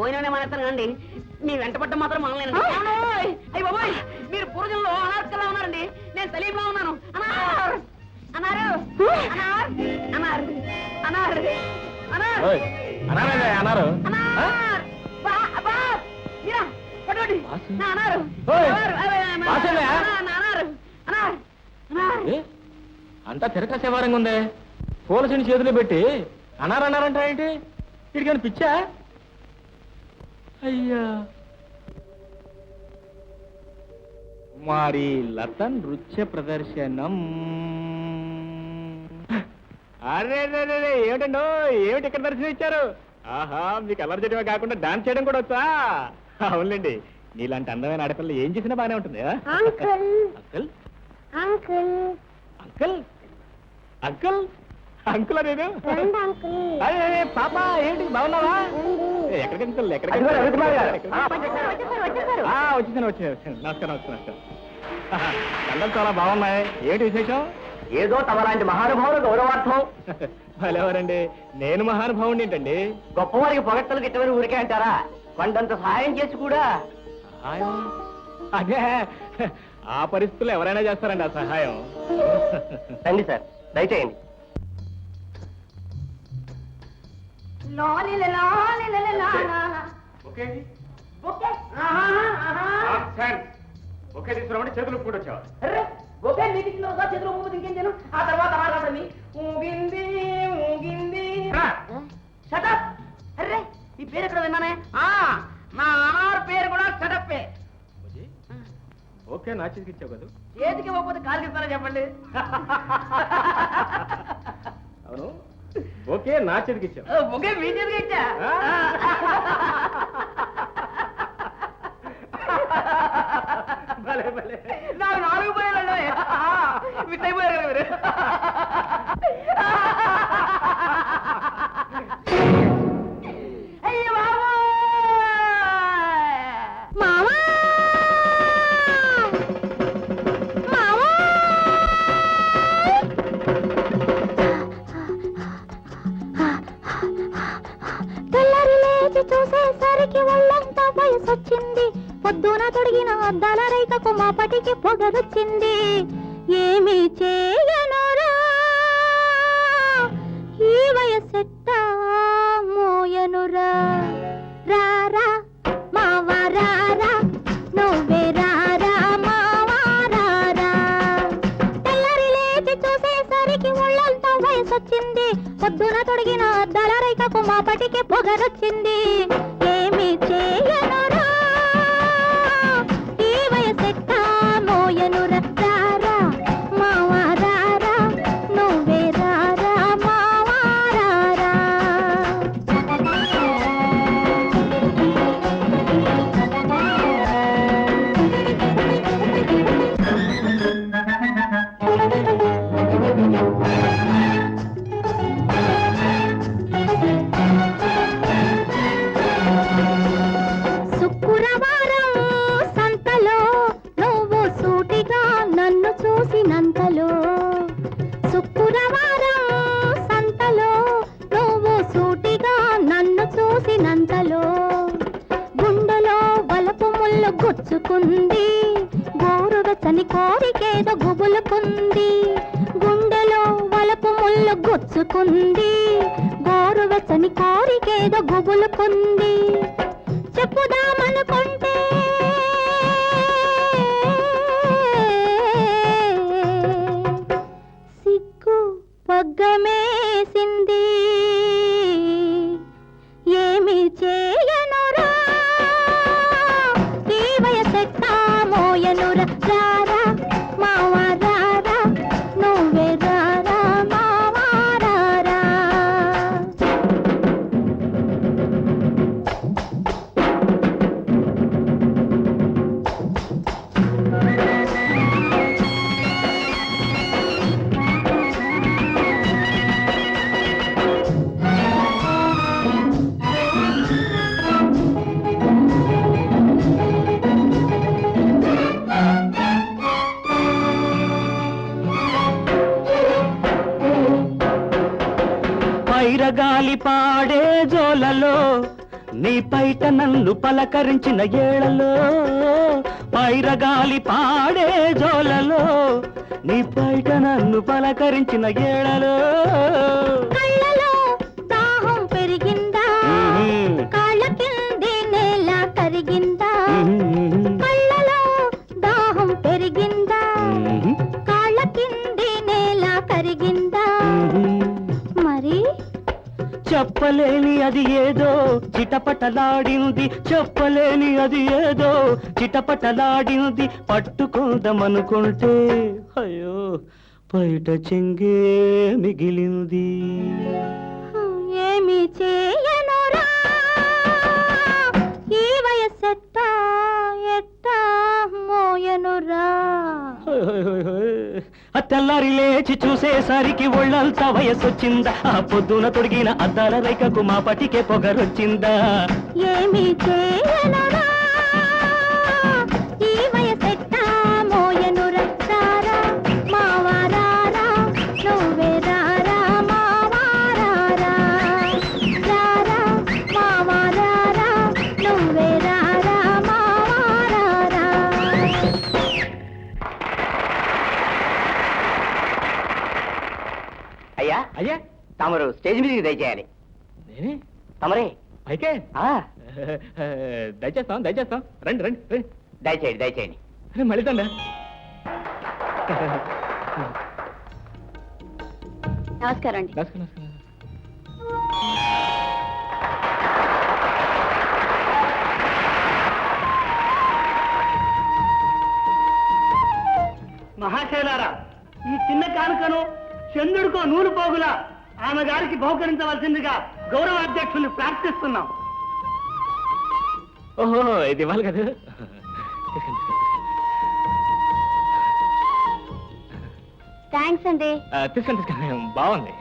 భోజనం మానేస్తాను కండి మీ వెంట పడ్డం మాత్రం మానలేను అయ్యి బాబోయ్! మీరు పూర్వజంలో అనార్కలా ఉన్నారండి. నేను సలీంలా ఉన్నాను. అనార్! అనార్! అనార్! అనార్! అనార్! అనారు! అనార్ బా బా! మీరా పట్టుకోండి. అనారు. అనారు, అనారు? అనారు, అనారు అనార్ అనార్? అంతా తిరకాసేవారంగా ఉంది పూలసిని చేతిలో పెట్టి అనారన్నారంట ఏంటి వీడికి పిచ్చా? అయ్యా. మరి లతన్ నృత్య ప్రదర్శనం. అరే ఏమిటండో? ఏమిటి ఇక్కడ దర్శనం ఇచ్చారు? ఆహా మీకు అల్లరి చేయడమే కాకుండా డాన్స్ చేయడం కూడా వచ్చా? అవునులేండి. నీలాంటి అందమైన ఆడపిల్ల ఏం చేసినా బానే ఉంటుంది? Uncle? Uncle. Uncle? Uncle? Uncle పాప ఏంటి బాగున్నావా? ఎక్కడికి అంకుల్ ఎక్కడికి వచ్చేసాను వచ్చాను నమస్కారం నమస్కారం నమస్కారం. కళ్ళలు చాలా బాగున్నాయి. ఏంటి విశేషం? ఏదో తమలాంటి మహానుభావుల గౌరవార్థం. భలేవారండి. నేను మహానుభావుని ఏంటండి? గొప్పవారికి పొగట్టలు గిట్టమని ఊరికే అంటారా? కొండంత సహాయం చేసి కూడా. సహాయం? అదే. ఆ పరిస్థితుల్లో ఎవరైనా చేస్తారండి ఆ సహాయం? రండి సార్ దయచేయండి. ఓకే. తీసుకురామంటే చేతులు కూడా వచ్చావా? ఒకే మీటింగ్లో చేతిలో ఊపిరి ఇంకేం ఆ తర్వాత మాట్లాడని ఊగింది ఊగింది. షటప్ అర్రే ఈ పేరు ఎక్కడ విన్నానే? ఆ నా అనార్ పేరు కూడా షటప్పే ఓకే నా చేతికి ఇచ్చావు కదా. చేతికి ఇవ్వకపోతే కాలు ఇస్తారా చెప్పండి. అవును. ఓకే నా చేతికి ఇచ్చావు. ఒకే మీ చేతికి ఇచ్చా? అద్దాల రేఖకు మాపటికి పొగరొచ్చింది. ఏమి చేయనురా. ఈ వయసెట్ట మోయనురా. రారా మావా రారా నువ్వే రారా మావా రారా తెల్లరి లేచి చూసేసరికి ఒళ్ళంతా వయసొచ్చింది. పొద్దున తొడిగిన అద్దాల రేఖకు మాపటికి పొగరొచ్చింది. నన్ను శుక్రవారం సంతలో నువ్వు సూటిగా నన్ను చూసినంతలో. గుండెలో వలపు ముళ్ళు గుచ్చుకుంది గోరువెచ్చని కోరికేదో గుబులుకుంది. గుండెలో వలపు ముళ్ళు గుచ్చుకుంది గోరువెచ్చని కోరికేదో గుబులుకుంది. చెప్పుదాం పాడే జోలలో నీ పైట నన్ను పలకరించిన ఏళలో పైరగాలి పాడే జోలలో నీ పైట నన్ను పలకరించిన ఏళలో చెప్పలేని అది ఏదో చిటపటలాడింది చెప్పలేని అది ఏదో చిటపటలాడింది పట్టుకుందామనుకుంటే అయ్యో బయట చెంగే మిగిలింది. ఏమి చేయనురా? ఈ వయసెట్టా ఎట్టా మోయనురా? ఆ తెల్లారి లేచి చూసేసరికి ఒళ్ళంతా వయసొచ్చిందా. ఆ పొద్దున తొడిగిన అద్దాల రైకకు మా పటికే పొగరొచ్చిందా. ఏమి చేయనురా అయ్యా? అయ్యా? తమరు స్టేజ్ మీదకి దయచేయాలి. నేనే? తమరే? పైకే? ఆ, దయచేస్తాం దయచేస్తాం. రండి రండి రండి. దయచేయండి దయచేయండి. అరే, మళ్ళీ తండా నమస్కారం అండి. నమస్కారం నమస్కారం. మహాశైలారా ఈ చిన్న కానుకను చంద్రుడికో నూలు పోగులా ఆమె గారికి బహుకరించవలసిందిగా గౌరవ అధ్యక్షుల్ని ప్రార్థిస్తున్నాం. ఓహో ఇది ఇవ్వాలి కదా. థ్యాంక్స్ అండి. తీసుకోండి తీసుకోండి. బాగుంది.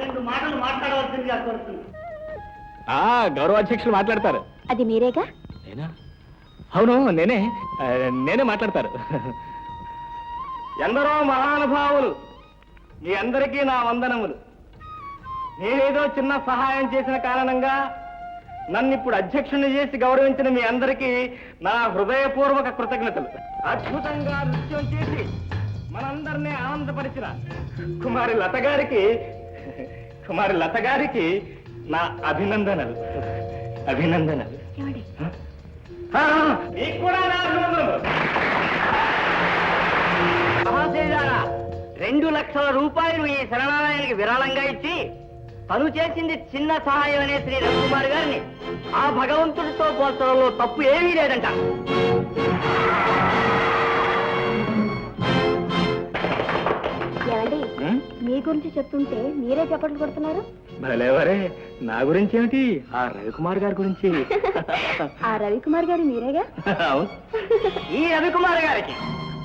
రెండు మాటలు మాట్లాడవలసిందిగా కోరుతున్నాం. ఆ గౌరవ అధ్యక్షులు మాట్లాడతారు. అది మీరేగా? నేనా? అవును నేనే. నేనే మాట్లాడతారు. ఎందరో మహానుభావులు మీ అందరికీ నా వందనములు. నేనేదో చిన్న సహాయం చేసిన కారణంగా నన్ను ఇప్పుడు అధ్యక్షుని చేసి గౌరవించిన మీ అందరికీ నా హృదయపూర్వక కృతజ్ఞతలు. అద్భుతంగా నృత్యం చేసి మనందరినీ ఆనందపరిచిన కుమారి లత గారికి కుమారి లత గారికి నా అభినందనలు. అభినందనలు. మీకు కూడా నా అభినందనలు రెండు లక్షల రూపాయలు ఈ శరణాలయానికి విరాళంగా ఇచ్చి తను చేసింది చిన్న సహాయం అనే శ్రీ రవికుమార్ గారిని ఆ భగవంతుడితో పోల్చడంలో తప్పు ఏమీ లేదంట. ఏమండి? మీ గురించి చెప్తుంటే మీరే చప్పట్లు కొడుతున్నారు? భలేవరే నా గురించి ఏమిటి ఆ రవికుమార్ గారి గురించి. ఆ రవికుమార్ గారు మీరేగా? అవును. ఈ రవికుమార్ గారికి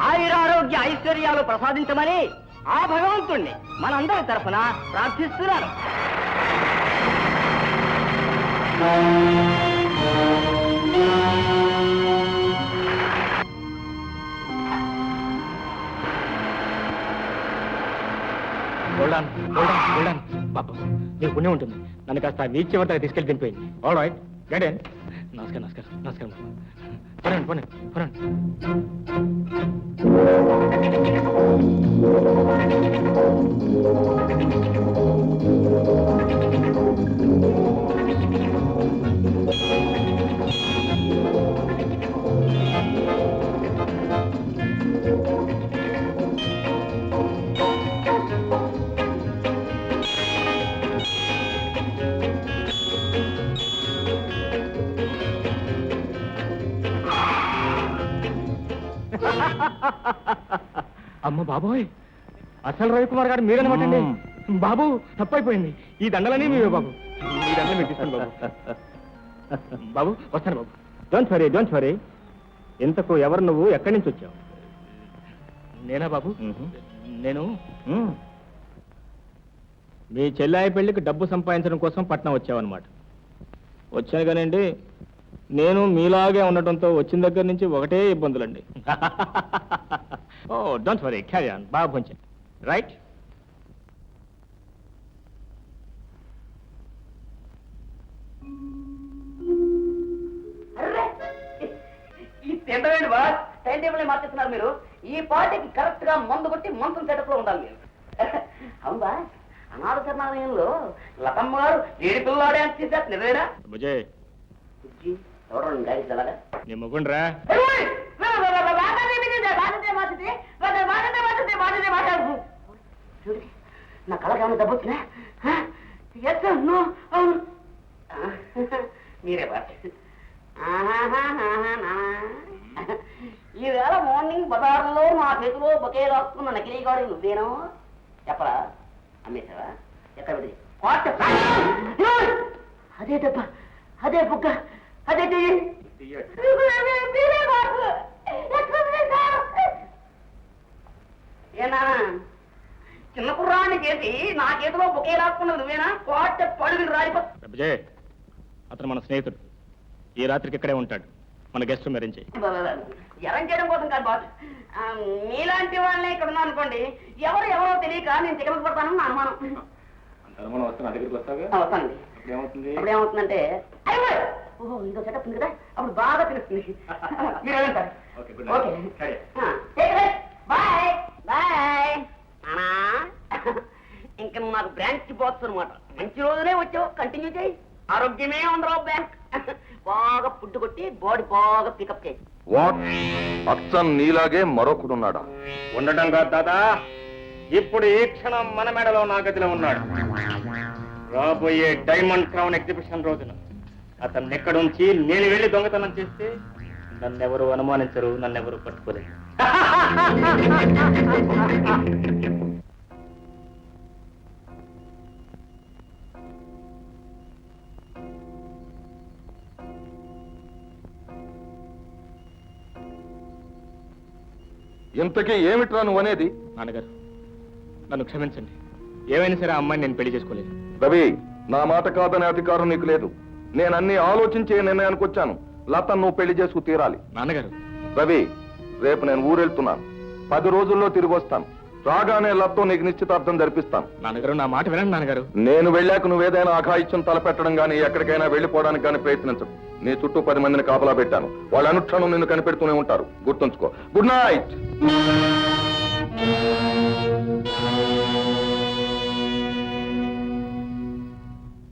ఆయురారోగ్య ఐశ్వర్యాలు ప్రసాదించమని ఆ భగవంతుణ్ణి మనందరి తరఫున ప్రార్థిస్తున్నాను. గోల్డాన్ నీకు పుణ్యం ఉంటుంది. నన్ను కాస్త బీచ్ చివరి తీసుకెళ్ళి దింపేయండి ఆల్ రైట్ గడెన్ నమస్కారం నమస్కారం నమస్కారం పోనండి Thank you. అమ్మ బాబోయ్. అసలు రవికుమార్ గారు మీరనమాటండి. బాబు తప్పైపోయింది. ఈ దండలన్నీ మీవే బాబు. ఈ దండలు మీకు ఇస్తాను బాబు. బాబు వస్తాను బాబు. డోంట్ వరీ డోంట్ వరీ ఇంతకు ఎవరు నువ్వు? ఎక్కడి నుంచి వచ్చావు? నేనా బాబు? నేను? మీ చెల్లాయి పెళ్ళికి డబ్బు సంపాదించడం కోసం పట్నం వచ్చావన్నమాట. వచ్చాను కానండి. నేను మీలాగే ఉండటంతో వచ్చిన దగ్గర నుంచి ఒకటే ఇబ్బందులండి. ఓ డోంట్ వరీ క్యారీ ఆన్ బాగా కొంచెం రైట్ టైం టేబుల్ మార్చేస్తున్నారు మీరు. ఈ పార్టీకి కరెక్ట్గా మందు కొట్టి మంత్రం సెటప్లో ఉండాలి మీరు. అవును బా అనాథ శరణాలయంలో లతమ్మ గారు ఏడు పిల్లాడే అని చేశారు. నిజమేనా? ఎవరు నీ నా కళ ఏమైనా దెబ్బొచ్చినా ఎస్ నో అవును. మీరే బాస్ ఈవేళ మార్నింగ్ బజార్లో నా చేతిలో బొకే రాస్తున్న నకిలీ గాడు నువ్వేనో? చెప్పరా? అమ్మేశావా? ఎక్కడ అదే దెబ్బ అదే బుగ్గ అదే ఏనా చిన్న కుర్రాన్ని చేసి నా చేతిలో బొకే రాసుకున్నది నువ్వేనా? కోట పడుగులు రాలిపో విజయ్ అతను మన స్నేహితుడు. ఈ రాత్రికి ఇక్కడే ఉంటాడు. మన గెస్ట్ రూమ్ అరేంజ్ చేయి. ఎరం చేయడం కోసం కాదు బాస్. ఆ, మీలాంటి వాళ్ళే ఇక్కడ ఉన్నా అనుకోండి ఎవరు ఎవరో తెలియక నేను తికమక పడతానని నా అనుమానం. అనుమానం దగ్గరికి వస్తాగా వస్తానండి. ఏమవుతుంది ఏమవుతుందంటే అయ్యో! ఓహో ఇదో సెటప్ ఉంది కదా అప్పుడు బాగా తెలుస్తుంది. మీరు వెళ్ళండి సార్. on. బాయ్ బాయ్ అనా ఇంక నువ్వు నాకు బ్రాంచ్ బాక్స్ అనమాట మంచి రోజులే వచ్చావు. కంటిన్యూ చేయి. ఆరోగ్యమే ఉండరావు బ్యాంక్ బాగా ఫుడ్ కొట్టి బాడీ బాగా పికప్ చేయి. వాట్? అచ్చన్ నీలాగే మరొకడున్నాడా ఉండటం కాదు దాదా. ఇప్పుడు ఈ క్షణం మన మెడలో నా గదిలో ఉన్నాడు. రాబోయే డైమండ్ క్రౌన్ ఎగ్జిబిషన్ రోజున అతన్ని ఎక్కడుంచి నేను వెళ్ళి దొంగతనం చేస్తే నన్నెవరు అనుమానించరు నన్నెవరు పట్టుకోలేరు. ఇంతకీ ఏమిట్రా నువ్వు అనేది? నాన్నగారు నన్ను క్షమించండి. ఏమైనా సరే ఆ అమ్మాయిని నేను పెళ్ళి చేసుకోలేదు. రవి నా మాట కాదనే అధికారం నీకు లేదు. నేను అన్ని ఆలోచించే నిర్ణయానికి వచ్చాను. లతను నువ్వు పెళ్ళి చేసుకు తీరాలి. నాన్నగారు. రవి రేపు నేను ఊరెళ్తున్నాను. పది రోజుల్లో తిరిగి వస్తాను. రాగానే లత్తో నీకు నిశ్చితార్థం జరిపిస్తాను. నాన్నగారు నా మాట వినండి నాన్నగారు. నేను వెళ్ళాక నువ్వేదైనా అఘాయిత్యం తలపెట్టడం గానీ ఎక్కడికైనా వెళ్ళిపోవడానికి కానీ ప్రయత్నించు నీ చుట్టూ పది మందిని కాపలా పెట్టాను. వాళ్ళ అనుక్షణం నిన్ను కనిపెడుతూనే ఉంటారు. గుర్తుంచుకో. Good night